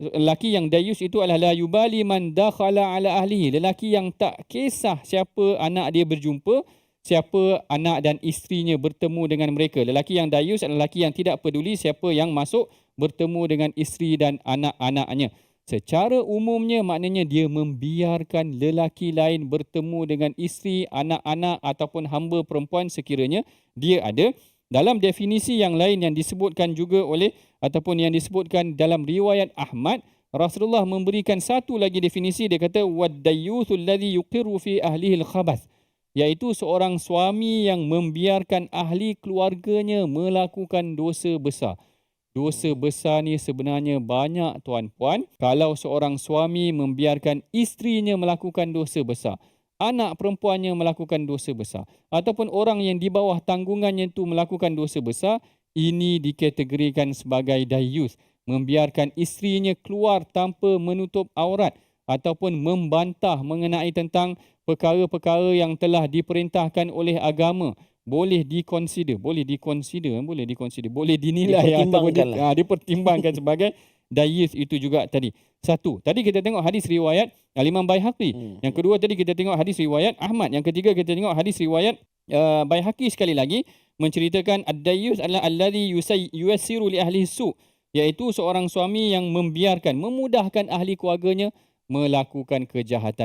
lelaki yang dayus itu adalah la yubali man dakhala ala ahlihi. Lelaki yang tak kisah siapa anak dia berjumpa siapa anak dan isterinya bertemu dengan mereka. Lelaki yang dayus adalah lelaki yang tidak peduli siapa yang masuk bertemu dengan isteri dan anak-anaknya. Secara umumnya maknanya dia membiarkan lelaki lain bertemu dengan isteri anak-anak ataupun hamba perempuan sekiranya dia ada dalam definisi yang lain yang disebutkan juga oleh ataupun yang disebutkan dalam riwayat Ahmad Rasulullah memberikan satu lagi definisi dia kata wadayyuthul ladzi yuqirru fi ahlihi al-khabath iaitu seorang suami yang membiarkan ahli keluarganya melakukan dosa besar. Dosa besar ni sebenarnya banyak tuan-puan. Kalau seorang suami membiarkan isterinya melakukan dosa besar anak perempuannya melakukan dosa besar. Ataupun orang yang di bawah tanggungannya itu melakukan dosa besar ini dikategorikan sebagai dayus. Membiarkan isterinya keluar tanpa menutup aurat ataupun membantah mengenai tentang perkara-perkara yang telah diperintahkan oleh agama. Boleh dikonsider boleh dikonsider boleh dikonsider boleh dinilai ataupun di, ha, dipertimbangkan sebagai dayus itu juga tadi satu tadi kita tengok hadis riwayat Al-Imam Baihaqi. Hmm. Yang kedua tadi kita tengok hadis riwayat Ahmad. Yang ketiga kita tengok hadis riwayat uh, Baihaqi sekali lagi menceritakan ad-dayyus adalah allazi yusiru li ahli su iaitu seorang suami yang membiarkan memudahkan ahli keluarganya melakukan kejahatan.